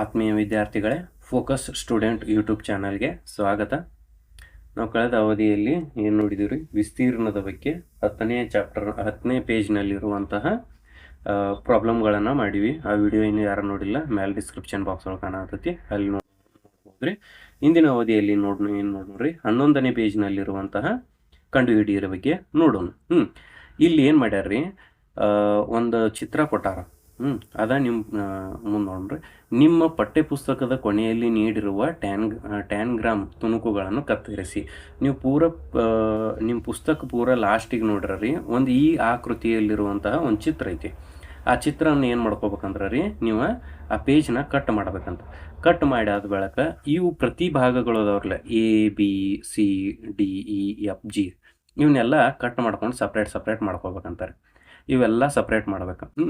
ಆತ್ಮೀಯ ವಿದ್ಯಾರ್ಥಿಗಳೇ focus student YouTube ಚಾನಲ್ಗೆ ಸ್ವಾಗತ. ನಾವು ಕಳೆದ ಅವಧಿಯಲ್ಲಿ ಏನು ನೋಡಿದ್ದೀವಿ ವಿಸ್ತೀರ್ಣದ ಬಗ್ಗೆ ಹತ್ತನೇ ಚಾಪ್ಟರ್, ಹತ್ತನೇ ಪೇಜ್ನಲ್ಲಿರುವಂತಹ ಪ್ರಾಬ್ಲಮ್ಗಳನ್ನು ಮಾಡೀವಿ. ಆ ವಿಡಿಯೋ ಇನ್ನು ಯಾರು ನೋಡಿಲ್ಲ ಮೇಲೆ ಡಿಸ್ಕ್ರಿಪ್ಷನ್ ಬಾಕ್ಸ್ ಒಳಗೆ ಕಾಣತೈತಿ ಅಲ್ಲಿ ನೋಡ್ಬೋದ್ರಿ. ಇಂದಿನ ಅವಧಿಯಲ್ಲಿ ನೋಡ್, ಏನು ನೋಡ್ರಿ ಹನ್ನೊಂದನೇ ಪೇಜ್ನಲ್ಲಿರುವಂತಹ ಕಂಡುಹಿಡಿಯೋರ ಬಗ್ಗೆ ನೋಡೋಣ. ಹ್ಞೂ ಇಲ್ಲಿ ಏನು ಮಾಡ್ಯಾರ್ರಿ? ಒಂದು ಚಿತ್ರ ಕೊಟ್ಟಾರ. ಹ್ಞೂ ಅದ ನಿಮ್ಮ ಮುಂದೆ ನೋಡ್ರಿ. ನಿಮ್ಮ ಪಠ್ಯಪುಸ್ತಕದ ಕೊನೆಯಲ್ಲಿ ನೀಡಿರುವ ಟ್ಯಾನ್ ಟ್ಯಾನ್ ಗ್ರಾಮ್ ತುಣುಕುಗಳನ್ನು ಕತ್ತರಿಸಿ. ನೀವು ಪೂರ ನಿಮ್ಮ ಪುಸ್ತಕ ಪೂರ ಲಾಸ್ಟಿಗೆ ನೋಡ್ರಿ ಒಂದು ಈ ಆಕೃತಿಯಲ್ಲಿರುವಂತಹ ಒಂದು ಚಿತ್ರ ಐತಿ. ಆ ಚಿತ್ರವನ್ನು ಏನು ಮಾಡ್ಕೋಬೇಕಂದ್ರೆ ರೀ, ನೀವು ಆ ಪೇಜ್ನ ಕಟ್ ಮಾಡ್ಬೇಕಂತ. ಕಟ್ ಮಾಡಾದ ಬಳಿಕ ಇವು ಪ್ರತಿ ಭಾಗಗಳು ಅದಾವ್ರಲ್ಲ, A, B, C, D, E, F, G ಇವನ್ನೆಲ್ಲ ಕಟ್ ಮಾಡ್ಕೊಂಡು ಸಪ್ರೇಟ್ ಸಪ್ರೇಟ್ ಮಾಡ್ಕೋಬೇಕಂತಾರೆ. ಇವೆಲ್ಲ ಸಪ್ರೇಟ್ ಮಾಡ್ಬೇಕು. ಹ್ಞೂ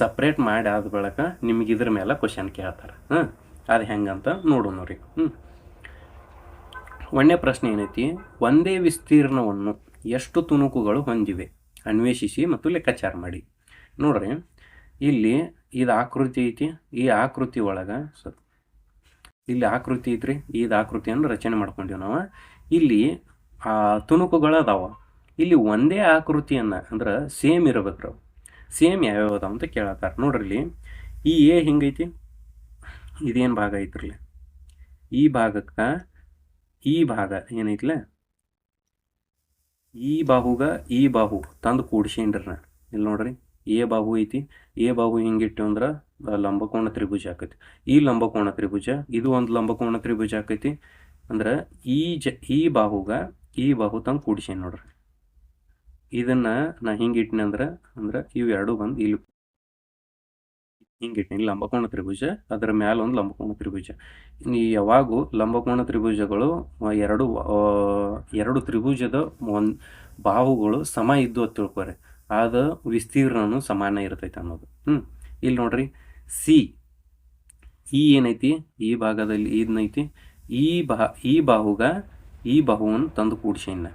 ಸಪ್ರೇಟ್ ಮಾಡಿ ಆದ ಬಳಿಕ ನಿಮ್ಗೆ ಇದ್ರ ಮೇಲೆ ಕ್ವಶನ್ ಕೇಳ್ತಾರೆ. ಹಾಂ ಅದು ಹೆಂಗಂತ ನೋಡೋಣ ರೀ ಹ್ಞೂ ಒಂದನೇ ಪ್ರಶ್ನೆ ಏನೈತಿ? ಒಂದೇ ವಿಸ್ತೀರ್ಣವನ್ನು ಎಷ್ಟು ತುಣುಕುಗಳು ಹೊಂದಿವೆ? ಅನ್ವೇಷಿಸಿ ಮತ್ತು ಲೆಕ್ಕಾಚಾರ ಮಾಡಿ. ನೋಡ್ರಿ. ಇಲ್ಲಿ ಇದು ಆಕೃತಿ ಐತಿ. ಈ ಆಕೃತಿ ಒಳಗೆ ಸರ್, ಇಲ್ಲಿ ಆಕೃತಿ ಐತ್ರಿ. ಇದು ಆಕೃತಿಯನ್ನು ರಚನೆ ಮಾಡ್ಕೊಂಡಿವಿ ನಾವು. ಇಲ್ಲಿ ತುಣುಕುಗಳು ಅದಾವ. ಇಲ್ಲಿ ಒಂದೇ ಆಕೃತಿಯನ್ನು ಅಂದ್ರೆ ಸೇಮ್ ಇರಬೇಕು ಸೇಮ್ ಯಾವ್ಯಾವ ಅದಾವ ಅಂತ ಕೇಳತ್ತಾರೆ. ನೋಡ್ರಿ ಈ ಎ ಹಿಂಗೈತಿ? ಇದೇನು ಭಾಗ ಐತ್ರಿ ಈ ಭಾಗಕ್ಕೆ ಈ ಭಾಗ ಏನೈತಿಲ್ಲ ಈ ಬಾಹುಗ ಈ ಬಾಹು ತಂದು ಕೂಡ್ಸೇನ್ರಿ ಇಲ್ಲಿ ನೋಡ್ರಿ, ಎ ಬಾಹು ಐತಿ. ಎ ಬಾಹು ಹಿಂಗಿಟ್ಟು ಅಂದ್ರೆ ಲಂಬಕೋಣ ತ್ರಿಭುಜ ಆಕೈತಿ. ಈ ಲಂಬಕೋಣ ತ್ರಿಭುಜ, ಇದು ಒಂದು ಲಂಬಕೋಣ ತ್ರಿಭುಜ ಆಕೈತಿ. ಅಂದ್ರೆ ಈ ಜ, ಈ ಬಾಹುಗ ಈ ಬಾಹು ತಂದು ಕೂಡ್ಸೇನ್ ನೋಡ್ರಿ. ಇದನ್ನ ನಾ ಹಿಂಗಿಟ್ಟಿನಿ ಅಂದ್ರೆ ಅಂದ್ರೆ ಇವು ಎರಡು ಬಂದು ಇಲ್ಲಿ ಹಿಂಗಿಟ್ಟಿನಿ ಲಂಬಕೋಣ ತ್ರಿಭುಜ, ಅದರ ಮ್ಯಾಲ ಒಂದು ಲಂಬಕೋಣ ತ್ರಿಭುಜ. ಈ ಯಾವಾಗೂ ಲಂಬಕೋಣ ತ್ರಿಭುಜಗಳು ಎರಡು ಎರಡು ತ್ರಿಭುಜದ ಒಂದು ಬಾಹುಗಳು ಸಮ ಇದ್ದು ಅಂತ ತಿಳ್ಕೊರಿ. ಆದ ವಿಸ್ತೀರ್ಣನು ಸಮಾನ ಇರ್ತೈತೆ ಅನ್ನೋದು. ಹ್ಞೂ ಇಲ್ಲಿ ನೋಡ್ರಿ, ಸಿ, ಈ ಏನೈತಿ? ಈ ಭಾಗದಲ್ಲಿ ಇದನ್ನೈತಿ ಈ ಬಾ ಈ ಬಾಹುಗ ಈ ಬಾಹುವನ್ನು ತಂದು ಕೂಡ್ಸೇನ.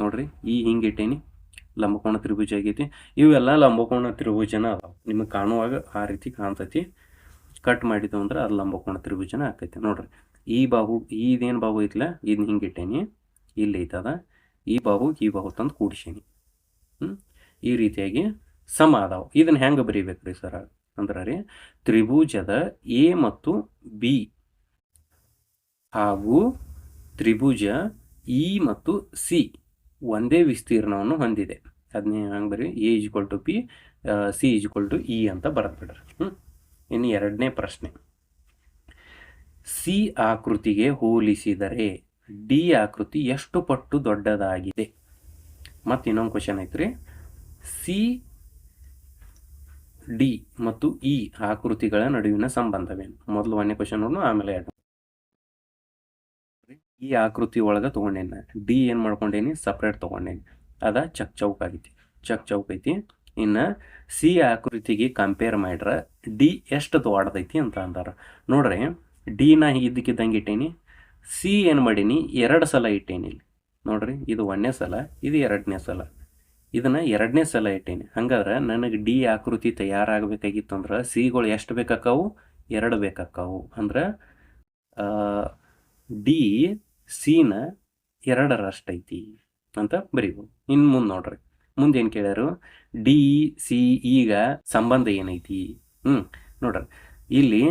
ನೋಡ್ರಿ, ಈ ಹಿಂಗಿಟ್ಟೇನಿ ಲಂಬಕೋಣ ತ್ರಿಭುಜ ಆಗೈತಿ. ಇವೆಲ್ಲ ಲಂಬಕೋಣ ತ್ರಿಭುಜನ ಅದಾವ. ನಿಮಗೆ ಕಾಣುವಾಗ ಆ ರೀತಿ ಕಾಣ್ತೈತಿ. ಕಟ್ ಮಾಡಿದ್ದು ಅಂದ್ರೆ ಅದು ಲಂಬಕೋಣ ತ್ರಿಭುಜನ ಆಕೈತಿ. ನೋಡ್ರಿ, ಈ ಬಾಹು, ಇದೇನು ಬಾಹು ಐತ್ಲ? ಇದನ್ನ ಹಿಂಗಿಟ್ಟೇನಿ ಇಲ್ಲಿ ಐತದ. ಈ ಬಾಹು ಈ ಬಾಹು ತಂದು ಕೂಡಿಸೇನಿ. ಈ ರೀತಿಯಾಗಿ ಸಮ ಅದಾವ. ಇದನ್ನ ಹೆಂಗೆ ಬರೀಬೇಕ್ರಿ ಸರ್ ಅಂದ್ರೆ ರೀ, ತ್ರಿಭುಜದ ಎ ಮತ್ತು ಬಿ ಹಾಗೂ ತ್ರಿಭುಜ ಇ ಮತ್ತು ಸಿ ಒಂದೇ ವಿಸ್ತೀರ್ಣವನ್ನು ಹೊಂದಿದೆ. ಅದನ್ನೇ ಹಂಗೆ ಬರೀ A is equal to P C is equal to E ಅಂತ ಬರೆದ್ಬಿಡ್ರಿ ಹ್ಞೂ ಇನ್ನು ಎರಡನೇ ಪ್ರಶ್ನೆ. ಸಿ ಆಕೃತಿಗೆ ಹೋಲಿಸಿದರೆ ಡಿ ಆಕೃತಿ ಎಷ್ಟು ಪಟ್ಟು ದೊಡ್ಡದಾಗಿದೆ? ಮತ್ತು ಇನ್ನೊಂದು ಕ್ವಶನ್ ಐತ್ರಿ. ಸಿ ಡಿ ಮತ್ತು ಇ ಆಕೃತಿಗಳ ನಡುವಿನ ಸಂಬಂಧವೇನು? ಮೊದಲು ಒಂದನೇ ಕ್ವಶನ್ ನೋಡೋಣ ಆಮೇಲೆ ಎರಡು. ಈ ಆಕೃತಿ ಒಳಗೆ ತೊಗೊಂಡೇನಿ ಡಿ ಏನು ಮಾಡ್ಕೊಂಡೇನಿ? ಸಪ್ರೇಟ್ ತೊಗೊಂಡೇನಿ. ಅದ ಚಕ್ ಚೌಕ್ ಆಗೈತಿ. ಚಕ್ ಚೌಕ್ ಐತಿ. ಇನ್ನು ಸಿ ಆಕೃತಿಗೆ ಕಂಪೇರ್ ಮಾಡ್ರೆ ಡಿ ಎಷ್ಟು ದೊಡ್ಡದೈತಿ ಅಂತ ಅಂದಾರ. ನೋಡ್ರಿ ಡಿ ನಾ ಇದ್ದಕ್ಕಿದ್ದಂಗೆ ಇಟ್ಟೇನಿ. ಸಿ ಏನು ಮಾಡೀನಿ? ಎರಡು ಸಲ ಇಟ್ಟೇನಿ ಇಲ್ಲಿ. ನೋಡ್ರಿ, ಇದು ಒಂದನೇ ಸಲ, ಇದು ಎರಡನೇ ಸಲ. ಇದನ್ನ ಎರಡನೇ ಸಲ ಇಟ್ಟೇನಿ. ಹಂಗಾದ್ರೆ ನನಗೆ ಡಿ ಆಕೃತಿ ತಯಾರಾಗಬೇಕಾಗಿತ್ತು ಅಂದ್ರೆ ಸಿಗಳು ಎಷ್ಟು ಬೇಕಾಕವು ಎರಡು ಬೇಕಾಕವು ಅಂದ್ರೆ ಡಿ ಸಿನ ಎರಡರಷ್ಟೈತಿ ಅಂತ ಬರೀಬೋದು. ಇನ್ನು ಮುಂದೆ ನೋಡ್ರಿ. ಮುಂದೆ ಏನು ಕೇಳ್ಯಾರು? ಡಿ, ಸಿ ಈಗ ಸಂಬಂಧ ಏನೈತಿ? ಹ್ಞೂ ನೋಡ್ರಿ. ಇಲ್ಲಿ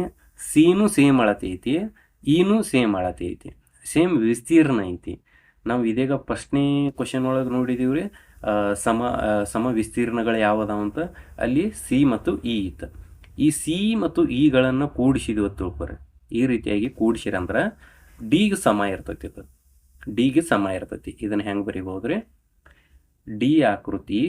ಸಿನೂ ಸೇಮ್ ಅಳತೆ ಐತಿ, ಈನೂ ಸೇಮ್ ಅಳತೆ ಐತಿ, ಸೇಮ್ ವಿಸ್ತೀರ್ಣ ಐತಿ. ನಾವು ಇದೀಗ ಫಸ್ಟ್ನೇ ಕ್ವಶನ್ ಒಳಗೆ ನೋಡಿದೀವಿ ರೀ ಸಮ ಸಮ ವಿಸ್ತೀರ್ಣಗಳು ಯಾವದಾವ ಅಂತ? ಅಲ್ಲಿ ಸಿ ಮತ್ತು ಇ ಇತ್ತು. ಈ ಸಿ ಮತ್ತು ಇಗಳನ್ನು ಕೂಡಿಸಿದ್ವಿ ತಿಳ್ಕೊರಿ. ಈ ರೀತಿಯಾಗಿ ಕೂಡಿಸಿರಂದ್ರೆ ಡಿಗೆ ಸಮ ಇರ್ತೈತಿ ಇದು ಡಿಗೆ ಸಮ ಇರ್ತೈತಿ. ಇದನ್ನ ಹೆಂಗೆ ರೀ ಡಿ ಆಕೃತಿ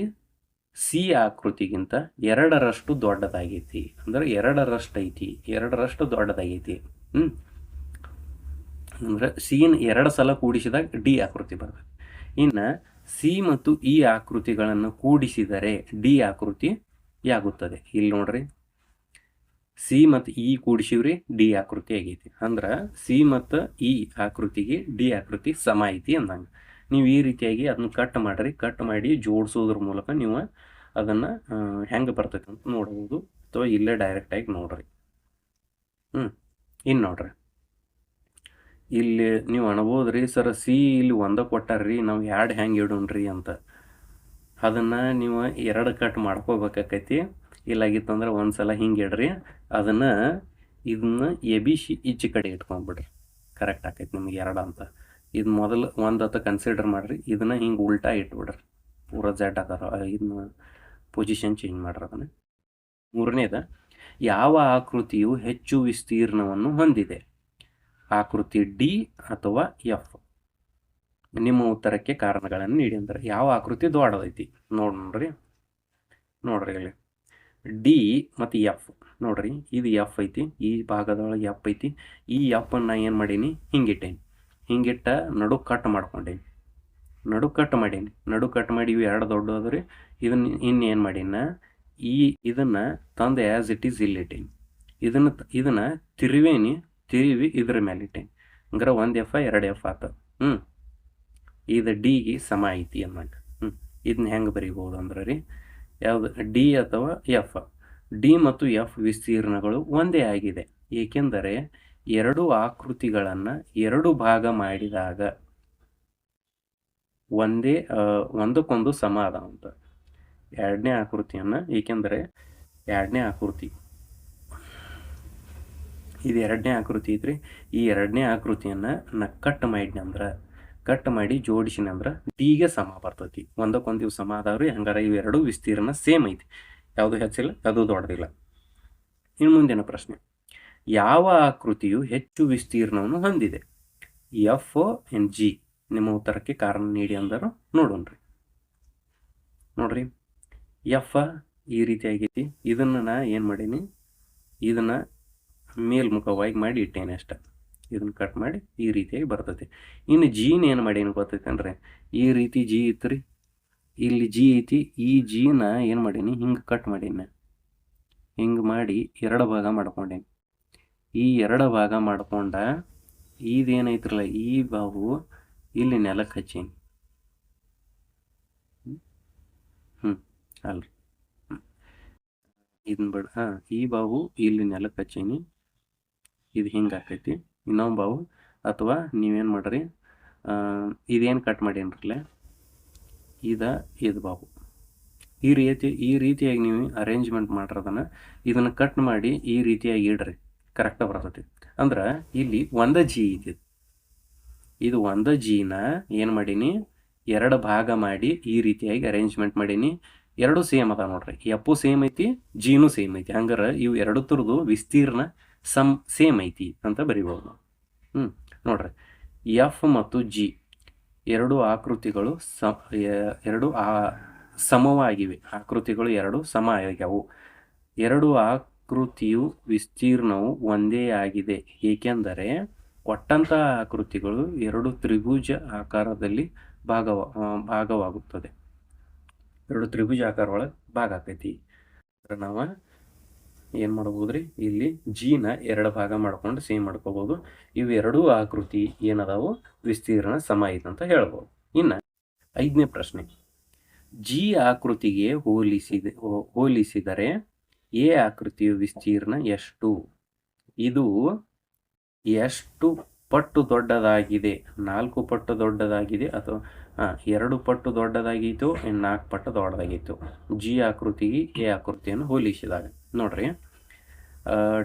ಸಿ ಆಕೃತಿಗಿಂತ ಎರಡರಷ್ಟು ದೊಡ್ಡದಾಗೈತಿ. ಅಂದ್ರೆ ಎರಡರಷ್ಟು ಐತಿ ಎರಡರಷ್ಟು ದೊಡ್ಡದಾಗೈತಿ. ಹ್ಞೂ ಅಂದ್ರೆ ಸಿನ ಎರಡು ಸಲ ಕೂಡಿಸಿದಾಗ ಡಿ ಆಕೃತಿ ಬರ್ತದೆ ಇನ್ನು ಸಿ ಮತ್ತು ಇ ಆಕೃತಿಗಳನ್ನು ಕೂಡಿಸಿದರೆ ಡಿ ಆಕೃತಿ ಯಾಗುತ್ತದೆ? ಇಲ್ಲಿ ನೋಡ್ರಿ. ಸಿ ಮತ್ತು ಇ ಕೂಡಿಸಿವ್ರಿ ಡಿ ಆಕೃತಿ ಆಗೈತಿ. ಅಂದ್ರೆ ಸಿ ಮತ್ತು ಇ ಆಕೃತಿಗೆ ಡಿ ಆಕೃತಿ ಸಮ ಐತಿ ಅಂದಂಗೆ. ನೀವು ಈ ರೀತಿಯಾಗಿ ಅದನ್ನ ಕಟ್ ಮಾಡಿರಿ ಕಟ್ ಮಾಡಿ ಜೋಡಿಸೋದ್ರ ಮೂಲಕ ನೀವು ಅದನ್ನು ಹೆಂಗೆ ಬರ್ತೈತೆ ಅಂತ ನೋಡ್ಬೋದು. ಅಥವಾ ಇಲ್ಲೇ ಡೈರೆಕ್ಟಾಗಿ ನೋಡ್ರಿ. ಹ್ಞೂ ಇನ್ನು ನೋಡ್ರಿ. ಇಲ್ಲಿ ನೀವು ಅನ್ಬೋದ್ರಿ, ಸರ್, ಸಿ ಇಲ್ಲಿ ಒಂದ ಕೊಟ್ಟಾರ್ರಿ, ನಾವು ಎರಡು ಹೆಂಗೆ ಇಡೋಣ್ರಿ ಅಂತ. ಅದನ್ನು ನೀವು ಎರಡು ಕಟ್ ಮಾಡ್ಕೋಬೇಕಾಕೈತಿ. ಇಲ್ಲಾಗಿತ್ತಂದ್ರೆ ಒಂದು ಸಲ ಹಿಂಗೆ ಇಡ್ರಿ, ಅದನ್ನು ಇದನ್ನ ಎಬಿಸಿ ಈಚೆ ಕಡೆ ಇಟ್ಕೊಂಡ್ಬಿಡ್ರಿ ಕರೆಕ್ಟ್ ಆಕೈತಿ ನಿಮ್ಗೆ ಎರಡು ಅಂತ. ಇದು ಮೊದಲು ಒಂದು ಅಂತ ಕನ್ಸಿಡರ್ ಮಾಡಿರಿ, ಇದನ್ನು ಹಿಂಗೆ ಉಲ್ಟಾ ಇಟ್ಬಿಡ್ರಿ. ಪೂರ ಜಡ್ ಆಕಾರ ಇದನ್ನ ಪೊಸಿಷನ್ ಚೇಂಜ್ ಮಾಡ್ರಿ ಅದನ್ನು. ಮೂರನೇದ, ಯಾವ ಆಕೃತಿಯು ಹೆಚ್ಚು ವಿಸ್ತೀರ್ಣವನ್ನು ಹೊಂದಿದೆ? ಆಕೃತಿ ಡಿ ಅಥವಾ ಎಫ್? ನಿಮ್ಮ ಉತ್ತರಕ್ಕೆ ಕಾರಣಗಳನ್ನು ನೀಡಿ ಅಂದ್ರೆ ಯಾವ ಆಕೃತಿ ದೊಡ್ಡದೈತಿ? ನೋಡ್ರಿ. ನೋಡ್ರಿ ಇಲ್ಲಿ ಡಿ ಮತ್ತು ಎಫ್ ನೋಡ್ರಿ, ಇದು ಎಫ್ ಐತಿ, ಈ ಭಾಗದೊಳಗೆ ಎಫ್ ಐತಿ. ಈ ಎಫ್ ಅನ್ನ ಏನು ಮಾಡೀನಿ? ಹಿಂಗಿಟ್ಟೇನಿ. ಹಿಂಗಿಟ್ಟ ನಡು ಕಟ್ ಮಾಡ್ಕೊಂಡೇನಿ. ನಡು ಕಟ್ ಮಾಡೀನಿ. ನಡು ಕಟ್ ಮಾಡಿ ಇವು ಎರಡು ದೊಡ್ಡ ಅದ್ರಿ ಇದನ್ನ ಇನ್ನೇನು ಮಾಡೀನ? ಈ ಇದನ್ನು ತಂದು ಆ್ಯಸ್ ಇಟ್ ಈಸ್ ಇಲ್ಲಿ ಇಟ್ಟೇನಿ. ಇದನ್ನು ಇದನ್ನ ತಿರುವೇನಿ, ತಿರುವಿ ಇದ್ರ ಮೇಲೆ ಇಟ್ಟೇನಿ. ಹಂಗಾರೆ ಒಂದು ಎಫ್ ಎರಡು ಎಫ್ ಆತ. ಹ್ಞೂ ಇದು ಡಿಗೆ ಸಮ ಐತಿ ಅನ್ನಂಗೆ ಹ್ಞೂ ಇದನ್ನ ಹೆಂಗೆ ಬರಿಬೋದು ಅಂದ್ರೆ ರೀ ಯಾವುದು? ಡಿ ಅಥವಾ ಎಫ್ ಡಿ ಮತ್ತು ಎಫ್ ವಿಸ್ತೀರ್ಣಗಳು ಒಂದೇ ಆಗಿದೆ. ಏಕೆಂದರೆ ಎರಡು ಆಕೃತಿಗಳನ್ನು ಎರಡು ಭಾಗ ಮಾಡಿದಾಗ ಒಂದೇ ಒಂದಕ್ಕೊಂದು ಸಮ ಅಂತ. ಎರಡನೇ ಆಕೃತಿಯನ್ನು, ಏಕೆಂದರೆ ಎರಡನೇ ಆಕೃತಿ. ಇದು ಎರಡನೇ ಆಕೃತಿ ಐತ್ರಿ. ಈ ಎರಡನೇ ಆಕೃತಿಯನ್ನು ನಾ ಕಟ್ ಮಾಡಿದ್ನಿ ಅಂದ್ರೆ ಕಟ್ ಮಾಡಿ ಜೋಡಿಸಿನ ಅಂದ್ರೆ ಡಿಗೆ ಸಮ ಬರ್ತೈತಿ. ಒಂದಕ್ಕೊಂದು ಇವು ಸಮ ಅದಾವ್ರಿ ಹಂಗಾರೆ ಇವೆರಡು ವಿಸ್ತೀರ್ಣ ಸೇಮ್ ಐತಿ. ಯಾವುದು ಹೆಚ್ಚಿಲ್ಲ ಅದು ದೊಡ್ಡದಿಲ್ಲ ಇನ್ನು ಮುಂದಿನ ಪ್ರಶ್ನೆ. ಯಾವ ಆಕೃತಿಯು ಹೆಚ್ಚು ವಿಸ್ತೀರ್ಣವನ್ನು ಹೊಂದಿದೆ? ಎಫ್ ಎನ್ ಜಿ ನಿಮ್ಮ ಉತ್ತರಕ್ಕೆ ಕಾರಣ ನೀಡಿ ಅಂದರು. ನೋಡೋಣ್ರಿ ನೋಡ್ರಿ. ಎಫ್ ಈ ರೀತಿ ಆಗೈತಿ. ಇದನ್ನು ನಾ ಏನು ಮಾಡೀನಿ? ಇದನ್ನು ಮೇಲ್ಮುಖವಾಗಿ ಮಾಡಿ ಇಟ್ಟೇನೆ ಅಷ್ಟೆ. ಇದನ್ನು ಕಟ್ ಮಾಡಿ ಈ ರೀತಿಯಾಗಿ ಬರ್ತೈತಿ. ಇನ್ನು ಜೀನ್ ಏನು ಮಾಡೀನಿ ಗೊತ್ತೈತೆ ಅಂದರೆ ಈ ರೀತಿ ಜಿ ಇತ್ತು ಇಲ್ಲಿ ಜಿ ಐತಿ. ಈ ಜೀನ ಏನು ಮಾಡೀನಿ? ಹಿಂಗೆ ಕಟ್ ಮಾಡೀನಿ. ಹಿಂಗೆ ಮಾಡಿ ಎರಡು ಭಾಗ ಮಾಡ್ಕೊಂಡೇನಿ. ಈ ಎರಡು ಭಾಗ ಮಾಡ್ಕೊಂಡ ಇದೇನೈತ್ರಲ್ಲ ಈ ಬಾವು ಇಲ್ಲಿ ನೆಲಕ್ಕೆ ಹಚ್ಚೀನಿ. ಹ್ಞೂ ಅಲ್ರಿ. ಇದನ್ನ ಬಿಡ, ಹಾಂ, ಈ ಬಾವು ಇಲ್ಲಿ ನೆಲಕ್ಕೆ ಹಚ್ಚೀನಿ. ಇದು ಹಿಂಗೆ ಆಕೈತಿ. ಇನ್ನೊಂದು ಬಾವು ಅಥವಾ ನೀವೇನು ಮಾಡ್ರಿ ಇದೇನು ಕಟ್ ಮಾಡೀನ್ರಲ್ಲ, ಇದ ಇದು ಬಾವು. ಈ ರೀತಿ, ಈ ರೀತಿಯಾಗಿ ನೀವು ಅರೇಂಜ್ಮೆಂಟ್ ಮಾಡಿರೋದನ್ನು ಇದನ್ನು ಕಟ್ ಮಾಡಿ ಈ ರೀತಿಯಾಗಿ ಇಡ್ರಿ ಕರೆಕ್ಟಾಗಿ ಬರ್ತೈತಿ. ಅಂದ್ರೆ ಇಲ್ಲಿ ಒಂದ ಜಿ ಇದೆ ಇದು ಒಂದ ಜಿನ ಏನು ಮಾಡೀನಿ, ಎರಡು ಭಾಗ ಮಾಡಿ ಈ ರೀತಿಯಾಗಿ ಅರೇಂಜ್ಮೆಂಟ್ ಮಾಡೀನಿ. ಎರಡು ಸೇಮ್ ಅದ ನೋಡ್ರಿ. ಎಪ್ಪು ಸೇಮ್ ಐತಿ ಜೀನು ಸೇಮ್ ಐತಿ. ಹಂಗಾರೆ ಇವು ಎರಡು ತರದು ವಿಸ್ತೀರ್ಣ ಸಮ್, ಸೇಮ್ ಐತಿ ಅಂತ ಬರಿಬೋದು. ಹ್ಞೂ ನೋಡ್ರಿ. ಎಫ್ ಮತ್ತು ಜಿ ಎರಡು ಆಕೃತಿಗಳು ಸ ಎರಡು ಆ, ಸಮವಾಗಿವೆ. ಆಕೃತಿಗಳು ಎರಡು ಸಮ ಆಗ್ಯಾವು. ಎರಡು ಆಕೃತಿಯು ವಿಸ್ತೀರ್ಣವು ಒಂದೇ ಆಗಿದೆ. ಏಕೆಂದರೆ ಕೊಟ್ಟಂತಹ ಆಕೃತಿಗಳು ಎರಡು ತ್ರಿಭುಜ ಆಕಾರದಲ್ಲಿ ಭಾಗವ ಭಾಗವಾಗುತ್ತದೆ. ಎರಡು ತ್ರಿಭುಜ ಒಳಗೆ ಭಾಗ ಆಕೈತಿ ನಾವು ಏನು ಮಾಡ್ಬೋದ್ರಿ? ಇಲ್ಲಿ ಜಿನ ಎರಡು ಭಾಗ ಮಾಡ್ಕೊಂಡು ಸೇಮ್ ಮಾಡ್ಕೋಬೋದು. ಇವೆರಡೂ ಆಕೃತಿ ಏನದಾವು? ವಿಸ್ತೀರ್ಣ ಸಮ ಅಂತ ಹೇಳ್ಬೋದು. ಇನ್ನು ಐದನೇ ಪ್ರಶ್ನೆ. ಜಿ ಆಕೃತಿಗೆ ಹೋಲಿಸಿದ ಹೋಲಿಸಿದರೆ ಎ ಆಕೃತಿಯ ವಿಸ್ತೀರ್ಣ ಎಷ್ಟು? ಇದು ಎಷ್ಟು ಪಟ್ಟು ದೊಡ್ಡದಾಗಿದೆ? ನಾಲ್ಕು ಪಟ್ಟು ದೊಡ್ಡದಾಗಿದೆ ಅಥವಾ ಎರಡು ಪಟ್ಟು ದೊಡ್ಡದಾಗಿತ್ತು ನಾಲ್ಕು ಪಟ್ಟು ದೊಡ್ಡದಾಗಿತ್ತು. ಜಿ ಆಕೃತಿಗೆ ಎ ಆಕೃತಿಯನ್ನು ಹೋಲಿಸಿದಾಗ. ನೋಡ್ರಿ.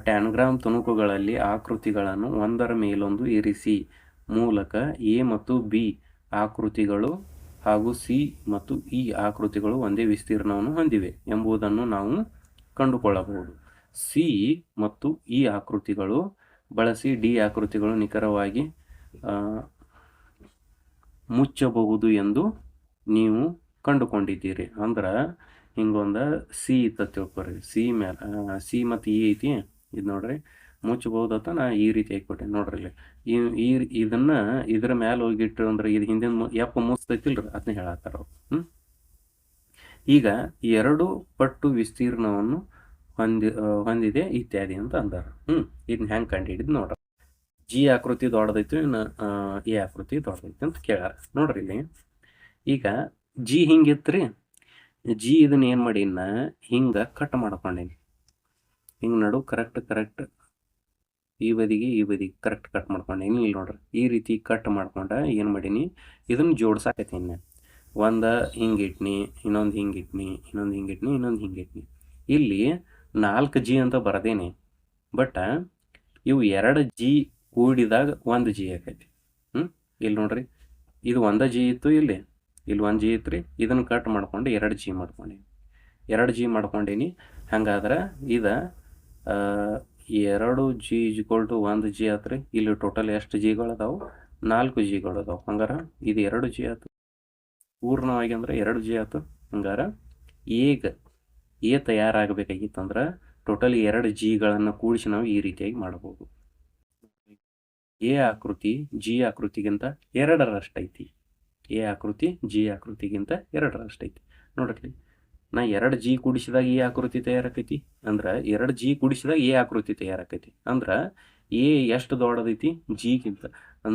ಟ್ಯಾನ್ಗ್ರಾಮ್ ತುಣುಕುಗಳಲ್ಲಿ ಆಕೃತಿಗಳನ್ನು ಒಂದರ ಮೇಲೊಂದು ಇರಿಸಿ. ಮೂಲಕ ಎ ಮತ್ತು ಬಿ ಆಕೃತಿಗಳು ಹಾಗೂ ಸಿ ಮತ್ತು ಇ ಆಕೃತಿಗಳು ಒಂದೇ ವಿಸ್ತೀರ್ಣವನ್ನು ಹೊಂದಿವೆ ಎಂಬುದನ್ನು ನಾವು ಕಂಡುಕೊಳ್ಳಬಹುದು. ಸಿ ಮತ್ತು ಇ ಆಕೃತಿಗಳು ಬಳಸಿ ಡಿ ಆಕೃತಿಗಳು ನಿಖರವಾಗಿ ಮುಚ್ಚಬಹುದು ಎಂದು ನೀವು ಕಂಡುಕೊಂಡಿದ್ದೀರಿ. ಅಂದ್ರೆ ಹಿಂಗೊಂದು ಸಿ ಇತ್ತ ತಿಳ್ಕೊರಿ ಸಿ ಮೇಲೆ ಸಿ ಮತ್ತು ಇ ಐತಿ. ಇದು ನೋಡ್ರಿ ಮುಚ್ಚಬಹುದತ್ತ ನಾ ಈ ರೀತಿ ಕೊಟ್ಟೆ. ನೋಡ್ರಿ ಇಲ್ಲಿ, ಈ ಇದನ್ನ ಇದ್ರ ಮ್ಯಾಲೆ ಹೋಗಿಟ್ರು ಅಂದ್ರೆ ಇದು ಹಿಂದಿನ ಯಪ್ಪ ಮುಸ್ತೈತಿಲ್ರಿ ಅದನ್ನ ಹೇಳತ್ತಾರ ಅವ್ರು. ಈಗ ಎರಡು ಪಟ್ಟು ವಿಸ್ತೀರ್ಣವನ್ನು ಹೊಂದಿ ಹೊಂದಿದೆ ಇತ್ಯಾದಿ ಅಂತ ಅಂದಾರ. ಹ್ಞೂ ಇದನ್ನ ಹೆಂಗೆ ಕಂಡು ನೋಡ್ರಿ. ಜಿ ಆಕೃತಿ ದೊಡ್ಡದೈತಿ ಇನ್ನು ಎ ಆಕೃತಿ ದೊಡ್ಡದೈತಿ ಅಂತ ಕೇಳಾರ. ನೋಡ್ರಿ ಇಲ್ಲಿ, ಈಗ ಜಿ ಹಿಂಗಿತ್ರಿ ಜಿ ಇದನ್ನ ಏನು ಮಾಡೀನ ಹಿಂಗೆ ಕಟ್ ಮಾಡ್ಕೊಂಡೀನಿ. ಹಿಂಗೆ ನಡು ಕರೆಕ್ಟ್ ಕರೆಕ್ಟ್ ಈ ಬದಿಗೆ ಈ ಬದಿಗೆ ಕರೆಕ್ಟ್ ಕಟ್ ಮಾಡ್ಕೊಂಡೇನಿ. ಇಲ್ಲಿ ನೋಡ್ರಿ, ಈ ರೀತಿ ಕಟ್ ಮಾಡ್ಕೊಂಡ ಏನು ಮಾಡೀನಿ? ಇದನ್ನು ಜೋಡ್ಸಾಕತ್ತೀನಿ ಇನ್ನ ಒಂದು ಹಿಂಗೆ ಇಟ್ನಿ, ಇನ್ನೊಂದು ಹಿಂಗೆ ಇಟ್ನಿ, ಇನ್ನೊಂದು ಹಿಂಗೆ ಇಟ್ನಿ, ಇನ್ನೊಂದು ಹಿಂಗೆ ಇಟ್ನಿ. ಇಲ್ಲಿ ನಾಲ್ಕು ಜಿ ಅಂತ ಬರದೇನೆ. ಬಟ್ ಇವು ಎರಡು ಜಿ ಕೂಡಿದಾಗ ಒಂದು ಜಿ ಆಕೈತಿ. ಹ್ಞೂ ಇಲ್ಲಿ ನೋಡ್ರಿ, ಇದು ಒಂದ ಜಿ ಇತ್ತು ಇಲ್ಲಿ. ಇಲ್ಲಿ ಒಂದು ಜಿ ಇತ್ತು ರೀ ಇದನ್ನು ಕಟ್ ಮಾಡ್ಕೊಂಡು ಎರಡು ಜಿ ಮಾಡ್ಕೊಂಡೀನಿ ಎರಡು ಜಿ ಮಾಡ್ಕೊಂಡೀನಿ. ಹಂಗಾದ್ರೆ ಇದು ಎರಡು ಜಿ ಇಜ್ಕೊಲ್ ಟು ಒಂದು ಜಿ ಆತ್ರಿ. ಇಲ್ಲಿ ಟೋಟಲ್ ಎಷ್ಟು ಜಿಗಳು ಅದಾವು? ನಾಲ್ಕು ಜಿಗಳು ಅದಾವು. ಹಂಗಾರ ಇದು ಎರಡು ಜಿ ಆತು. ಪೂರ್ಣವಾಗಿ ಅಂದ್ರೆ ಎರಡು ಜಿ ಆತು. ಹಂಗಾರ ಈಗ ಎ ತಯಾರಾಗಬೇಕಾಗಿತ್ತಂದ್ರೆ ಟೋಟಲ್ ಎರಡು ಜಿಗಳನ್ನು ಕೂಡಿಸಿ ನಾವು ಈ ರೀತಿಯಾಗಿ ಮಾಡಬಹುದು ಎ ಆಕೃತಿ ಜಿ ಆಕೃತಿಗಿಂತ ಎರಡರಷ್ಟೈತಿ ಎ ಆಕೃತಿ, ಜಿ ಆಕೃತಿಗಿಂತ ಎರಡರಷ್ಟೈತಿ. ನೋಡ್ರಿ ನಾ ಎರಡು ಜಿ ಕೂಡಿಸಿದಾಗ ಎ ಆಕೃತಿ ತಯಾರಾಕೈತಿ, ಅಂದ್ರೆ ಎರಡು ಜಿ ಕೂಡಿಸಿದಾಗ ಎ ಆಕೃತಿ ತಯಾರಾಕೈತಿ. ಅಂದ್ರೆ ಎ ಎಷ್ಟು ದೊಡ್ಡದೈತಿ? ಜಿಗಿಂತ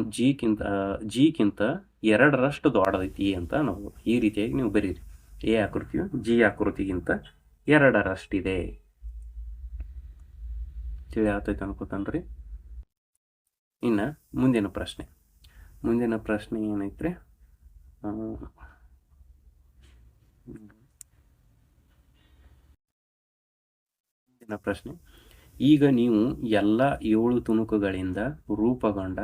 ಜಿಗಿಂತ ಜಿಗಿಂತ ಎರಡರಷ್ಟು ದೊಡ್ಡದೈತಿ ಅಂತ ನಾವು ಈ ರೀತಿಯಾಗಿ ನೀವು ಬರೀರಿ. ಎ ಆಕೃತಿಯು ಜಿ ಆಕೃತಿಗಿಂತ ಎರಡರಷ್ಟಿದೆ. ತಿಳಿ ಆಗ್ತೈತೆ ಅನ್ಕೋತಾನ್ರಿ. ಇನ್ನು ಮುಂದಿನ ಪ್ರಶ್ನೆ. ಮುಂದಿನ ಪ್ರಶ್ನೆ ಏನೈತ್ರಿ? ಮುಂದಿನ ಪ್ರಶ್ನೆ. ಈಗ ನೀವು ಎಲ್ಲ ಏಳು ತುಣುಕುಗಳಿಂದ ರೂಪುಗೊಂಡ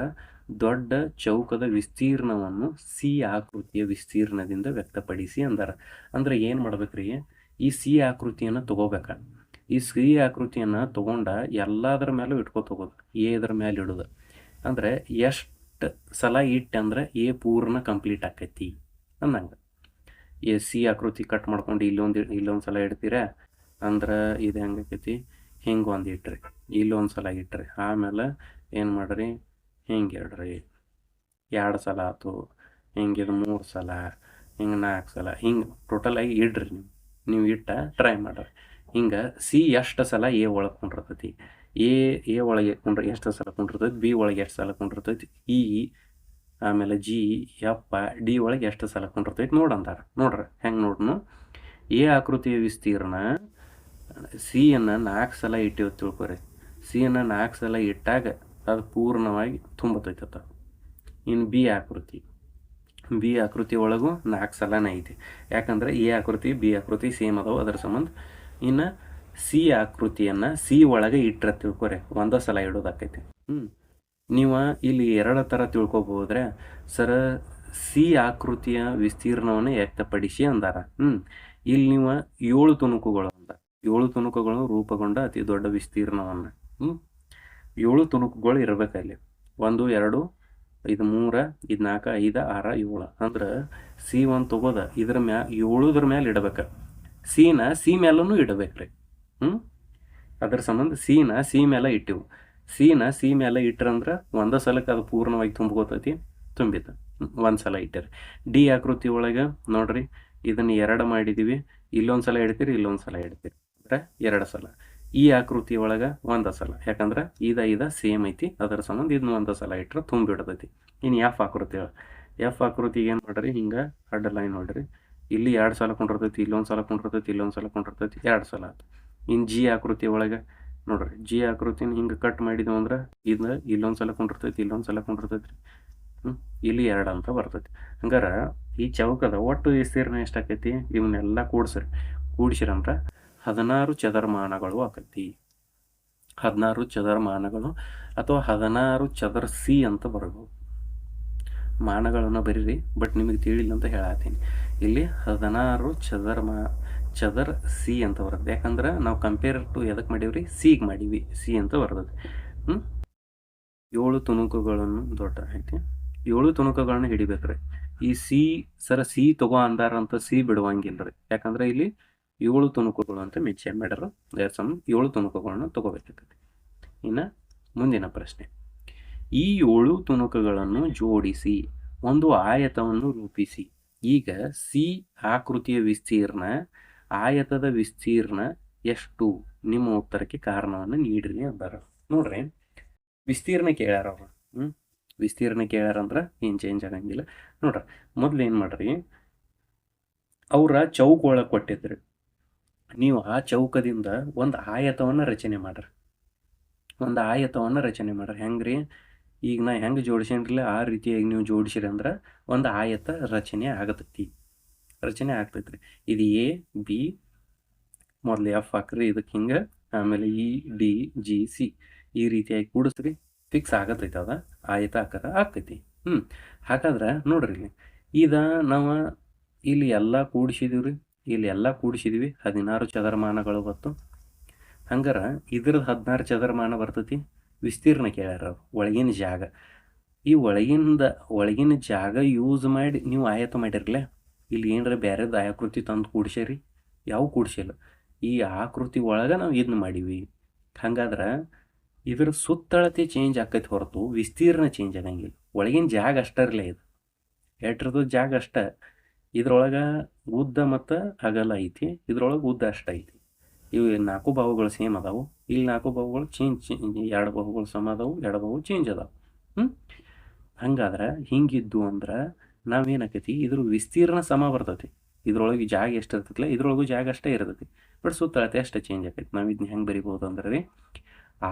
ದೊಡ್ಡ ಚೌಕದ ವಿಸ್ತೀರ್ಣವನ್ನು ಸಿ ಆಕೃತಿಯ ವಿಸ್ತೀರ್ಣದಿಂದ ವ್ಯಕ್ತಪಡಿಸಿ ಅಂದಾರ. ಅಂದ್ರೆ ಏನು ಮಾಡ್ಬೇಕ್ರಿ? ಈ ಸಿ ಆಕೃತಿಯನ್ನು ತಗೋಬೇಕ. ಈ ಸಿ ಆಕೃತಿಯನ್ನು ತಗೊಂಡ ಎಲ್ಲದರ ಮೇಲೂ ಇಟ್ಕೊತ ಹೋಗೋದು. ಇದ್ರ ಮೇಲೆ ಇಡೋದು. ಅಂದ್ರೆ ಎಷ್ಟು ಸಲ ಇಟ್ಟಂದ್ರೆ ಎ ಪೂರ್ಣ ಕಂಪ್ಲೀಟ್ ಆಕೈತಿ ಅಂದಂಗೆ. ಎ ಸಿ ಆಕೃತಿ ಕಟ್ ಮಾಡ್ಕೊಂಡು ಇಲ್ಲೊಂದು ಇಲ್ಲೊಂದು ಸಲ ಇಡ್ತೀರಾ ಅಂದ್ರೆ ಇದು ಹೆಂಗಾಕೈತಿ ಹಿಂಗೆ ಒಂದು ಇಟ್ರಿ. ಇಲ್ಲೊಂದು ಸಲ ಇಟ್ರಿ. ಆಮೇಲೆ ಏನು ಮಾಡ್ರಿ? ಹಿಂಗೆ ಇಡ್ರಿ. ಎರಡು ಸಲ ಆಯ್ತು ಹಿಂಗೆ ಮೂರು ಸಲ. ಹಿಂಗೆ ನಾಲ್ಕು ಸಲ. ಹಿಂಗೆ ಟೋಟಲಾಗಿ ಇಡ್ರಿ ನೀವು. ನೀವು ಇಟ್ಟ ಟ್ರೈ ಮಾಡ್ರಿ. ಹಿಂಗೆ ಸಿ ಎಷ್ಟು ಸಲ ಎ ಒಳಗೆ ಕುಂಡಿರ್ತೈತಿ. ಎ ಎ ಒಳಗೆ ಕುಂಡ್ರ ಎಷ್ಟು ಸಲ ಕುಂಡಿರ್ತೈತಿ? ಬಿ ಒಳಗೆ ಎಷ್ಟು ಸಲ ಕುಂಡಿರ್ತೈತಿ? ಇ ಆಮೇಲೆ ಜಿ ಎಪ್ಪ ಡಿ ಒಳಗೆ ಎಷ್ಟು ಸಲ ಕುಂಡಿರ್ತೈತಿ? ನೋಡಂತಾರೆ ನೋಡ್ರಿ, ಹೆಂಗೆ ನೋಡ್ನು? ಎ ಆಕೃತಿಯ ವಿಸ್ತೀರ್ಣ ಸಿ ಅನ್ನು ನಾಲ್ಕು ಸಲ ಇಟ್ಟು ತಿಳ್ಕೊರಿ. ಸಿ ಅನ್ನು ನಾಲ್ಕು ಸಲ ಇಟ್ಟಾಗ ಅದು ಪೂರ್ಣವಾಗಿ ತುಂಬತೈತತ್ತ ಇನ್ನು ಬಿ ಆಕೃತಿ. ಬಿ ಆಕೃತಿ ಒಳಗೂ ನಾಲ್ಕು ಸಲನೇ ಐತಿ. ಯಾಕಂದ್ರೆ ಎ ಆಕೃತಿ ಬಿ ಆಕೃತಿ ಸೇಮ್ ಅದಾವೆ. ಅದರ ಸಂಬಂಧ ಇನ್ನು ಸಿ ಆಕೃತಿಯನ್ನ ಸಿ ಒಳಗೆ ಇಟ್ಟರೆ ತಿಳ್ಕೊರಿ ಒಂದೋ ಸಲ ಇಡೋದಾಕೈತಿ. ಹ್ಞೂ ನೀವು ಇಲ್ಲಿ ಎರಡು ಥರ ತಿಳ್ಕೊಬೋದ್ರೆ ಸರ ಸಿ ಆಕೃತಿಯ ವಿಸ್ತೀರ್ಣವನ್ನು ವ್ಯಕ್ತಪಡಿಸಿ ಅಂದಾರ. ಹ್ಞೂ ಇಲ್ಲಿ ನೀವು ಏಳು ತುಣುಕುಗಳು ಅಂದ. ಏಳು ತುಣುಕುಗಳು ರೂಪುಗೊಂಡ ಅತಿ ದೊಡ್ಡ ವಿಸ್ತೀರ್ಣವನ್ನು. ಹ್ಞೂ ಏಳು ತುಣುಕುಗಳು ಇರಬೇಕಲ್ಲಿ ಒಂದು ಎರಡು ಇದು ಮೂರ ಇದು ನಾಲ್ಕು ಐದು ಆರು ಏಳು. ಅಂದ್ರೆ ಸಿ ಒಂದು ತಗೋದ. ಇದ್ರ ಮ್ಯಾ ಏಳುದ್ರ ಮೇಲೆ ಇಡಬೇಕು. ಸಿನ ಸಿ ಮೇಲೂ ಇಡಬೇಕ್ರಿ. ಹ್ಞೂ ಅದ್ರ ಸಂಬಂಧ ಸೀನ ಸಿ ಮೇಲೆ ಇಟ್ಟಿವು. ಸೀನ ಸಿ ಮೇಲೆ ಇಟ್ರಂದ್ರೆ ಒಂದೇ ಸಲಕ್ಕೆ ಅದು ಪೂರ್ಣವಾಗಿ ತುಂಬ್ಕೋತೈತಿ, ತುಂಬಿತ. ಒಂದು ಸಲ ಇಟ್ಟಿರಿ. ಡಿ ಆಕೃತಿ ಒಳಗೆ ನೋಡ್ರಿ, ಇದನ್ನು ಎರಡು ಮಾಡಿದ್ದೀವಿ ಇಲ್ಲೊಂದು ಸಲ ಇಡ್ತೀರಿ, ಇಲ್ಲೊಂದು ಸಲ ಇಡ್ತೀರಿ. ಅಂದ್ರೆ ಎರಡು ಸಲ. ಈ ಆಕೃತಿ ಒಳಗೆ ಒಂದು ಸಲ. ಯಾಕಂದ್ರೆ ಇದ ಇದ ಸೇಮ್ ಐತಿ, ಅದರ ಸಂಬಂಧ ಇದನ್ನ ಒಂದು ಸಲ ಇಟ್ಟರೆ ತುಂಬಿಡ್ತೈತಿ. ಇನ್ನು ಎಫ್ ಆಕೃತಿ ಎಫ್ ಆಕೃತಿಗೆ ಏನು ಮಾಡ್ರಿ, ಹಿಂಗೆ ಅಡ್ಡ ಲೈನ್ ನೋಡ್ರಿ. ಇಲ್ಲಿ ಎರಡು ಸಲ ಕೊಂಡಿರ್ತೈತಿ, ಇಲ್ಲೊಂದು ಸಲ ಕೊಂಡಿರ್ತೈತಿ, ಇಲ್ಲೊಂದು ಸಲ ಕೊಂಡಿರ್ತೈತಿ, ಎರಡು ಸಲ ಇನ್ನು ಜಿ ಆಕೃತಿ ಒಳಗೆ. ನೋಡ್ರಿ ಜಿ ಆಕೃತಿನ ಹಿಂಗೆ ಕಟ್ ಮಾಡಿದ್ವು ಅಂದ್ರೆ ಇದನ್ನ ಇಲ್ಲೊಂದು ಸಲ ಕುಂಡಿರ್ತೈತಿ, ಇಲ್ಲೊಂದು ಸಲ ಕುಂಡಿರ್ತೈತಿ ಹ್ಞೂ ಇಲ್ಲಿ ಎರಡು ಅಂತ ಬರ್ತೈತಿ. ಹಂಗಾರೆ ಈ ಚೌಕದ ಒಟ್ಟು ವಿಸ್ತೀರ್ಣ ಎಷ್ಟಾಕೈತಿ ಇವನ್ನೆಲ್ಲ ಕೂಡ್ಸ್ರಿ. ಕೂಡಿಸಿರಂದ್ರೆ ಹದಿನಾರು ಚದರಮಾನಗಳು ಆಕೈತಿ. ಹದಿನಾರು ಚದರಮಾನಗಳು ಅಥವಾ ಹದಿನಾರು ಚದರ ಸಿ ಅಂತ ಬರ್ಬೋದು. ಮಾನಗಳನ್ನು ಬರೀರಿ ಬಟ್ ನಿಮಗೆ ತಿಳಿಲ್ಲ ಅಂತ ಹೇಳತ್ತೀನಿ ಇಲ್ಲಿ ಹದಿನಾರು ಚದರ ಚದರ್ ಸಿ ಅಂತ ಬರುತ್ತೆ ಯಾಕಂದ್ರೆ ನಾವು ಕಂಪೇರ್ ಟು ಎದಕ್ಕೆ ಮಾಡೀವ್ರಿ? ಸಿಗೆ ಮಾಡೀವಿ. ಸಿ ಅಂತ ಬರ್ತದೆ. ಏಳು ತುಣುಕುಗಳನ್ನು ದೊಡ್ಡ ಐತಿ ಏಳು ತುಣುಕುಗಳನ್ನ ಹಿಡಿಬೇಕ್ರಿ. ಈ ಸಿ ಸರ ಸಿ ತಗೋ ಅಂದಾರ ಅಂತ ಸಿ ಬಿಡುವಂಗಿಲ್ಲ ರೀ ಯಾಕಂದ್ರೆ ಇಲ್ಲಿ ಏಳು ತುಣುಕುಗಳು ಅಂತ ಮೆನ್ಷನ್ ಮಾಡ್ಯಾರ. ಸಂಬಂಧ ಏಳು ತುಣುಕುಗಳನ್ನ ತಗೋಬೇಕಾಗತ್ತೆ. ಇನ್ನು ಮುಂದಿನ ಪ್ರಶ್ನೆ. ಈ ಏಳು ತುಣುಕುಗಳನ್ನು ಜೋಡಿಸಿ, ಒಂದು ಆಯತವನ್ನು ರೂಪಿಸಿ. ಈಗ ಸಿ ಆಕೃತಿಯ ವಿಸ್ತೀರ್ಣ ಆಯತದ ವಿಸ್ತೀರ್ಣ ಎಷ್ಟು? ನಿಮ್ಮ ಉತ್ತರಕ್ಕೆ ಕಾರಣವನ್ನು ನೀಡ್ರಿ ಅಂದಾರ. ನೋಡ್ರಿ, ವಿಸ್ತೀರ್ಣ ಕೇಳ್ಯಾರ ಅವ್ರು. ಹ್ಞೂ ವಿಸ್ತೀರ್ಣ ಕೇಳ್ಯಾರಂದ್ರೆ ಏನು ಚೇಂಜ್ ಆಗಂಗಿಲ್ಲ. ನೋಡ್ರಿ, ಮೊದ್ಲು ಏನು ಮಾಡ್ರಿ, ಅವರ ಚೌಕ ಒಳಗೆ ಕೊಟ್ಟಿದ್ರಿ. ನೀವು ಆ ಚೌಕದಿಂದ ಒಂದು ಆಯತವನ್ನು ರಚನೆ ಮಾಡ್ರಿ. ಒಂದು ಆಯತವನ್ನು ರಚನೆ ಮಾಡ್ರಿ. ಹೆಂಗ್ರಿ? ಈಗ ನಾ ಹೆಂಗೆ ಜೋಡಿಸೇನ್ರಲ್ಲ ಆ ರೀತಿಯಾಗಿ ನೀವು ಜೋಡಿಸಿರಿ ಅಂದ್ರೆ ಒಂದು ಆಯತ ರಚನೆ ಆಗತೈತಿ. ರಚನೆ ಆಗ್ತೈತ್ರಿ. ಇದು ಎ ಬಿ ಮೊದಲು ಎಫ್ ಹಾಕ್ರಿ ಇದಕ್ಕೆ ಹಿಂಗೆ, ಆಮೇಲೆ ಇ ಡಿ ಜಿ ಸಿ ಈ ರೀತಿಯಾಗಿ ಕೂಡಿಸ್ರಿ ಫಿಕ್ಸ್ ಆಗತೈತಿ ಅದ, ಆಯತ ಆಕಾರ ಆಗ್ತೈತಿ. ಹ್ಞೂ ಹಾಗಾದ್ರೆ ನೋಡ್ರಿ ಇಲ್ಲಿ ಈಗ ನಾವು ಇಲ್ಲಿ ಎಲ್ಲ ಕೂಡಿಸಿದೀವಿ ರೀ ಇಲ್ಲಿ ಎಲ್ಲ ಕೂಡಿಸಿದ್ವಿ, ಹದಿನಾರು ಚದರಮಾನಗಳು ಬತ್ತು. ಹಂಗಾರ ಇದ್ರದ್ದು ಹದಿನಾರು ಚದರಮಾನ ಬರ್ತೈತಿ, ವಿಸ್ತೀರ್ಣ ಕೇಳ್ಯಾರ ಒಳಗಿನ ಜಾಗ. ಈ ಒಳಗಿಂದ, ಒಳಗಿನ ಜಾಗ ಯೂಸ್ ಮಾಡಿ ನೀವು ಆಯತ ಮಾಡಿರಲ್ಲ ಇಲ್ಲಿ ಏನರ ಬೇರೆ ಆಕೃತಿ ತಂದು ಕೂಡ್ಸ್ಯಾರಿ? ಯಾವ ಕೂಡ್ಸಿಲ್ಲ ಈ ಆಕೃತಿ ಒಳಗೆ ನಾವು ಇದನ್ನ ಮಾಡೀವಿ. ಹಂಗಾದ್ರೆ ಇದ್ರ ಸುತ್ತಳತೆ ಚೇಂಜ್ ಆಕೈತಿ ಹೊರತು ವಿಸ್ತೀರ್ಣ ಚೇಂಜ್ ಆಗಂಗಿಲ್ಲ. ಒಳಗಿನ ಜಾಗ ಅಷ್ಟರಲ್ಲೇ ಇದು. ಎಟ್ರದ್ದು ಜಾಗ ಅಷ್ಟ? ಇದ್ರೊಳಗೆ ಉದ್ದ ಮತ್ತು ಅಗಲ ಐತಿ. ಇದ್ರೊಳಗೆ ಉದ್ದ ಅಷ್ಟ ಐತಿ. ಇವು ನಾಲ್ಕು ಬಾಹುಗಳು ಸೇಮ್ ಅದಾವು. ಇಲ್ಲಿ ನಾಲ್ಕು ಬಾಹುಗಳು ಚೇಂಜ್ ಎರಡು ಬಾಹುಗಳು ಸಮ ಅದಾವು, ಎರಡು ಬಾಹು ಚೇಂಜ್ ಅದಾವು. ಹ್ಞೂ ಹಂಗಾದ್ರೆ ಹಿಂಗಿದ್ದು ಅಂದ್ರೆ ನಾವೇನಾಕೈತಿ? ಇದ್ರ ವಿಸ್ತೀರ್ಣ ಸಮ ಬರ್ತೈತಿ. ಇದ್ರೊಳಗೆ ಜಾಗ ಎಷ್ಟು ಇರ್ತೈತಿಲ್ಲ ಇದ್ರೊಳಗೂ ಜಾಗ ಅಷ್ಟೇ ಇರ್ತೈತಿ. ಬಟ್ ಸುತ್ತಳತೆ ಅಷ್ಟೇ ಚೇಂಜ್ ಆಕೈತಿ. ನಾವು ಇದನ್ನ ಹೆಂಗೆ ಬರಿಬೋದು ಅಂದ್ರೆ ರೀ,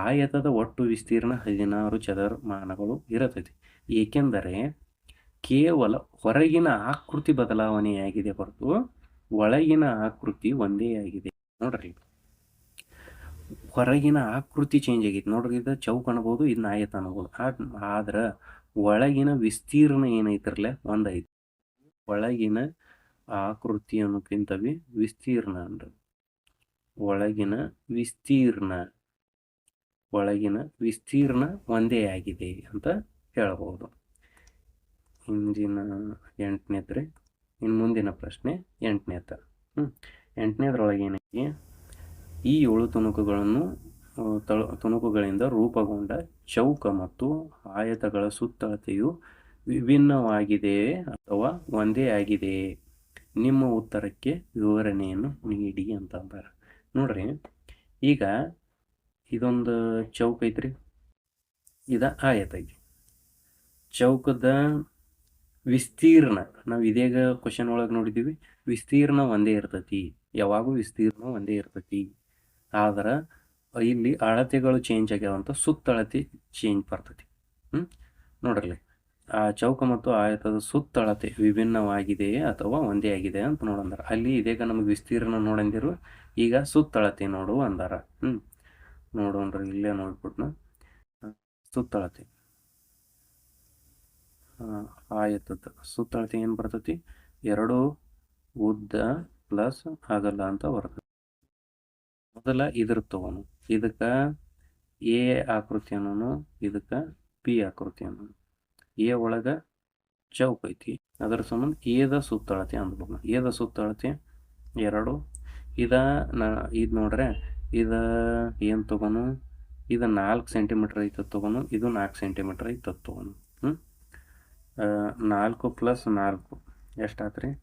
ಆಯತದ ಒಟ್ಟು ವಿಸ್ತೀರ್ಣ ಹದಿನಾರು ಚದರಮಾನಗಳು ಇರತೈತಿ. ಏಕೆಂದರೆ ಕೇವಲ ಹೊರಗಿನ ಆಕೃತಿ ಬದಲಾವಣೆಯಾಗಿದೆ ಹೊರತು ಒಳಗಿನ ಆಕೃತಿ ಒಂದೇ ಆಗಿದೆ. ನೋಡ್ರಿ, ಹೊರಗಿನ ಆಕೃತಿ ಚೇಂಜ್ ಆಗೈತಿ. ನೋಡ್ರಿ, ಇದು ಚೌಕ್ ಅನ್ಬೋದು ಇದನ್ನ ಆಯತ ಅನ್ಬೋದು. ಆದ್ರೆ ಒಳಗಿನ ವಿಸ್ತೀರ್ಣ ಏನೈತಿರಲ್ಲ? ಒಂದೈತಿ. ಒಳಗಿನ ಆಕೃತಿ ಅನ್ನೋಕ್ಕಿಂತವಿ ವಿಸ್ತೀರ್ಣ ಅಂದ್ರೆ. ಒಳಗಿನ ವಿಸ್ತೀರ್ಣ. ಒಳಗಿನ ವಿಸ್ತೀರ್ಣ ಒಂದೇ ಆಗಿದೆ ಅಂತ ಹೇಳಬಹುದು ಹಿಂದಿನ ಎಂಟನೇತ್ರಿ ಇನ್ನು ಮುಂದಿನ ಪ್ರಶ್ನೆ ಎಂಟನೇತ ಹ್ಞೂ ಎಂಟನೇದ್ರೊಳಗೆ ಏನಕ್ಕೆ ಈ ಏಳು ತುಣುಕುಗಳನ್ನು ತುಣುಕುಗಳಿಂದ ರೂಪುಗೊಂಡ ಚೌಕ ಮತ್ತು ಆಯತಗಳ ಸುತ್ತಳತೆಯು ವಿಭಿನ್ನವಾಗಿದೆ ಅಥವಾ ಒಂದೇ ಆಗಿದೆ. ನಿಮ್ಮ ಉತ್ತರಕ್ಕೆ ವಿವರಣೆಯನ್ನು ನೀಡಿ ಅಂತ ಅಂತಾರೆ ನೋಡ್ರಿ. ಈಗ ಇದೊಂದು ಚೌಕ ಐತ್ರಿ. ಇದ ಆಯತ ಐತಿ. ಚೌಕದ ವಿಸ್ತೀರ್ಣ, ನಾವು ಇದೇಗ ಕ್ವಶನ್ ಒಳಗೆ ನೋಡಿದ್ದೀವಿ ವಿಸ್ತೀರ್ಣ ಒಂದೇ ಇರ್ತೈತಿ. ಯಾವಾಗೂ ವಿಸ್ತೀರ್ಣ ಒಂದೇ ಇರ್ತೈತಿ. ಆದ್ರೆ ಇಲ್ಲಿ ಅಳತೆಗಳು ಚೇಂಜ್ ಆಗ್ಯಾವಂತ ಸುತ್ತಳತೆ ಚೇಂಜ್ ಬರ್ತೈತಿ. ಹ್ಞೂ ನೋಡ್ರಲಿ ಆ ಚೌಕ ಮತ್ತು ಆಯತದ ಸುತ್ತಳತೆ ವಿಭಿನ್ನವಾಗಿದೆಯೇ ಅಥವಾ ಒಂದೇ ಆಗಿದೆ ಅಂತ ನೋಡಂದಾರ. ಅಲ್ಲಿ ಇದೀಗ ನಮಗೆ ವಿಸ್ತೀರ್ಣ ನೋಡಂದಿರು ಈಗ ಸುತ್ತಳತೆ ನೋಡು ಅಂದಾರ. ಹ್ಞೂ ನೋಡೋಣ್ರಿ ಇಲ್ಲೇ ನೋಡ್ಬಿಟ್ನ. ಸುತ್ತಳತೆ ಆಯತದ ಸುತ್ತಳತೆ ಏನು ಬರ್ತೈತಿ? ಎರಡು ಉದ್ದ ಪ್ಲಸ್ ಆಗಲ್ಲ ಅಂತ ಬರ್ತದೆ ಮೊದಲ ಇದ್ರ ತಗೋನು. ಇದಕ್ಕೆ ಎ ಆಕೃತಿ ಅನ್ನೋನು, ಇದಕ್ಕೆ ಪಿ ಆಕೃತಿ ಅನ್ನೋನು. ಎ ಒಳಗೆ ಚೌಕ್ ಐತಿ. ಅದರ ಸಂಬಂಧ ಎದ ಸುತ್ತಳತೆ ಎದ ಸುತ್ತಳತೆ ಎರಡು. ಇದ ನಾ, ಇದು ನೋಡ್ರೆ ಇದ ಏನು ತಗೋನು? ಇದು ನಾಲ್ಕು ಸೆಂಟಿಮೀಟ್ರ್ ಐತೆ ತಗೋನು, ಇದು ನಾಲ್ಕು ಸೆಂಟಿಮೀಟ್ರ್ ಐತೆ ತಗೋನು. ಹ್ಞೂ ನಾಲ್ಕು ಪ್ಲಸ್ ನಾಲ್ಕು. ಎಷ್ಟಾತು ರೀ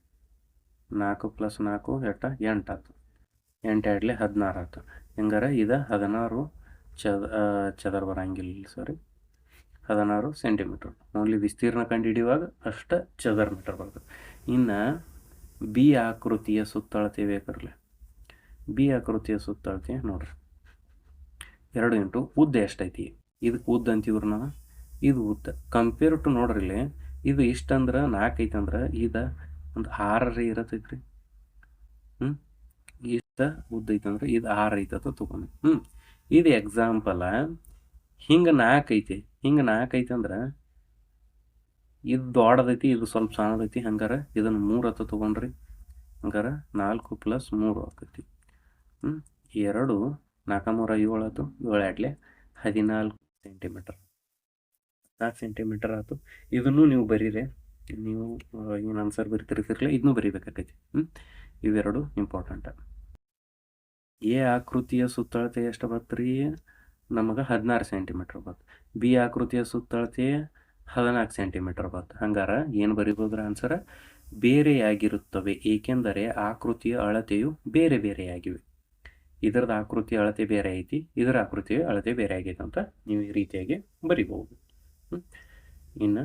ನಾಲ್ಕು ಪ್ಲಸ್ ನಾಲ್ಕು ಎಷ್ಟ ಎಂಟು ಆತು. ಎಂಟು ಎರಡಲೆ ಹದಿನಾರು ಆತು. ಹೆಂಗಾರ? ಇದು ಹದಿನಾರು ಚದ ಚದರ ಬರಂಗಿಲ್ಲ ಸಾರಿ ಹದಿನಾರು ಸೆಂಟಿಮೀಟರ್ ಓನ್ಲಿ ವಿಸ್ತೀರ್ಣ ಕಂಡು ಹಿಡಿಯುವಾಗ ಅಷ್ಟ ಚದರ ಮೀಟರ್ ಬರ್ತದೆ. ಇನ್ನು ಬಿ ಆಕೃತಿಯ ಸುತ್ತಳತೆ ಬೇಕಾರಲ್ಲ ಬಿ ಆಕೃತಿಯ ಸುತ್ತಳತೆ ನೋಡ್ರಿ. ಎರಡು ಇಂಟು ಉದ್ದ ಎಷ್ಟೈತಿ? ಇದಕ್ಕೆ ಉದ್ದ ಅಂತೀವ್ರಿ ನಾವು? ಇದು ಉದ್ದ. ಕಂಪೇರ್ ಟು ನೋಡ್ರಿ ಇದು ಇಷ್ಟಂದ್ರೆ ನಾಲ್ಕು ಐತಂದ್ರೆ ಇದು ಒಂದು ಆರರೇ ಇರತೈತ್ರಿ. ಉದ್ದ ಐತಂದ್ರೆ ಇದು ಆರು ಅಂತ ತೊಗೊಂಡು. ಹ್ಞೂ ಇದು ಎಕ್ಸಾಂಪಲ ಹಿಂಗೆ ನಾಲ್ಕು ಐತಿ. ಹಿಂಗೆ ನಾಲ್ಕು ಐತೆ ಅಂದ್ರೆ ಇದು ದೊಡ್ಡದೈತಿ, ಇದು ಸ್ವಲ್ಪ ಸಣ್ಣದೈತಿ, ಹಂಗಾರೆ ಇದನ್ನು ಮೂರು ಹತ್ತ ತೊಗೊಂಡ್ರಿ. ಹಂಗಾರೆ ನಾಲ್ಕು ಪ್ಲಸ್ ಮೂರು ಆಕೈತಿ. ಹ್ಞೂ ಎರಡು ನಾಲ್ಕು ಮೂರ ಏಳು ಆಯ್ತು ಏಳು ಎರಡ್ಲೆ ಹದಿನಾಲ್ಕು ಸೆಂಟಿಮೀಟರ್ ನಾಲ್ಕು ಸೆಂಟಿಮೀಟರ್ ಆಯ್ತು ಇದನ್ನು ನೀವು ಬರೀರಿ. ನೀವು, ಏನು ಆನ್ಸರ್ ಬರೀತಿರ್ತಿರಲಿಲ್ಲ ಇದನ್ನು ಬರೀಬೇಕಾಕೈತಿ. ಹ್ಞೂ ಇವೆರಡು ಇಂಪಾರ್ಟೆಂಟ್ ಎ ಆಕೃತಿಯ ಸುತ್ತಳತೆ ಎಷ್ಟು ಬರ್ತರಿ ನಮಗೆ ಹದಿನಾರು ಸೆಂಟಿಮೀಟ್ರ್ ಬತ್ತು ಬಿ ಆಕೃತಿಯ ಸುತ್ತಳತೆ ಹದಿನಾಲ್ಕು ಸೆಂಟಿಮೀಟರ್ ಬತ್ತು ಹಂಗಾರ ಏನು ಬರಿಬೋದ್ರ ಆನ್ಸರ್ ಬೇರೆಯಾಗಿರುತ್ತವೆ, ಏಕೆಂದರೆ ಆಕೃತಿಯ ಅಳತೆಯು ಬೇರೆ ಬೇರೆಯಾಗಿವೆ. ಇದರದ ಆಕೃತಿಯ ಅಳತೆ ಬೇರೆ ಐತಿ, ಇದರ ಆಕೃತಿಯ ಅಳತೆ ಬೇರೆ ಆಗೈತೆ ಅಂತ ನೀವು ಈ ರೀತಿಯಾಗಿ ಬರಿಬಹುದು. ಇನ್ನು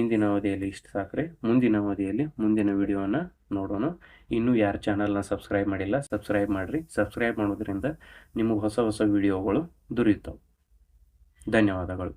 ಇಂದಿನ ಅವಧಿಯಲ್ಲಿ ಇಷ್ಟು ಸಾಕ್ರೆ. ಮುಂದಿನ ಅವಧಿಯಲ್ಲಿ ಮುಂದಿನ ವಿಡಿಯೋನ ನೋಡೋಣ. ಇನ್ನೂ ಯಾರು ಚಾನಲ್ನ ಸಬ್ಸ್ಕ್ರೈಬ್ ಮಾಡಿಲ್ಲ, ಸಬ್ಸ್ಕ್ರೈಬ್ ಮಾಡಿರಿ. ಸಬ್ಸ್ಕ್ರೈಬ್ ಮಾಡೋದ್ರಿಂದ ನಿಮಗೆ ಹೊಸ ಹೊಸ ವಿಡಿಯೋಗಳು ದೊರೆಯುತ್ತವೆ. ಧನ್ಯವಾದಗಳು.